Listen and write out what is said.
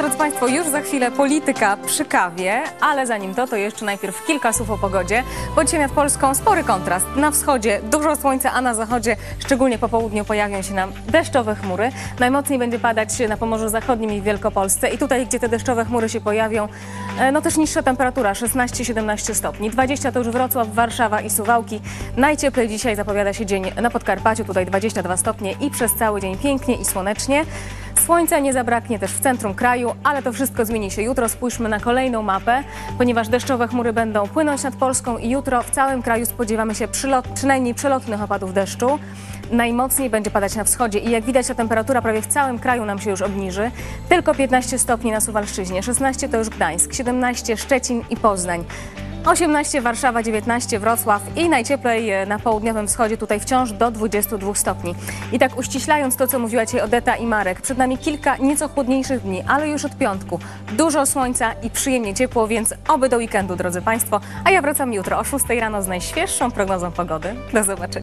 drodzy Państwo, już za chwilę polityka przy kawie, ale zanim to, to jeszcze najpierw kilka słów o pogodzie, bo dzisiaj nad Polską spory kontrast. Na wschodzie dużo słońca, a na zachodzie, szczególnie po południu, pojawią się nam deszczowe chmury. Najmocniej będzie padać na Pomorzu Zachodnim i w Wielkopolsce i tutaj, gdzie te deszczowe chmury się pojawią, e, no też niższa temperatura, 16-17 stopni. 20 to już Wrocław, Warszawa i Suwałki. Najcieplej dzisiaj zapowiada się dzień na Podkarpaciu, tutaj 22 stopnie i przez cały dzień pięknie i słonecznie. Słońca nie zabraknie też w centrum kraju, ale to wszystko zmieni się jutro. Spójrzmy na kolejną mapę, ponieważ deszczowe chmury będą płynąć nad Polską i jutro w całym kraju spodziewamy się przylot, przynajmniej przelotnych opadów deszczu. Najmocniej będzie padać na wschodzie i jak widać ta temperatura prawie w całym kraju nam się już obniży. Tylko 15 stopni na Suwalszczyźnie, 16 to już Gdańsk, 17 Szczecin i Poznań. 18 Warszawa, 19 Wrocław i najcieplej e, na południowym wschodzie tutaj wciąż do 22 stopni. I tak uściślając to, co mówiła Ci Odeta i Marek, przed nami kilka nieco chłodniejszych dni, ale już od piątku. Dużo słońca i przyjemnie ciepło, więc oby do weekendu, drodzy Państwo. A ja wracam jutro o 6 rano z najświeższą prognozą pogody. Do zobaczenia.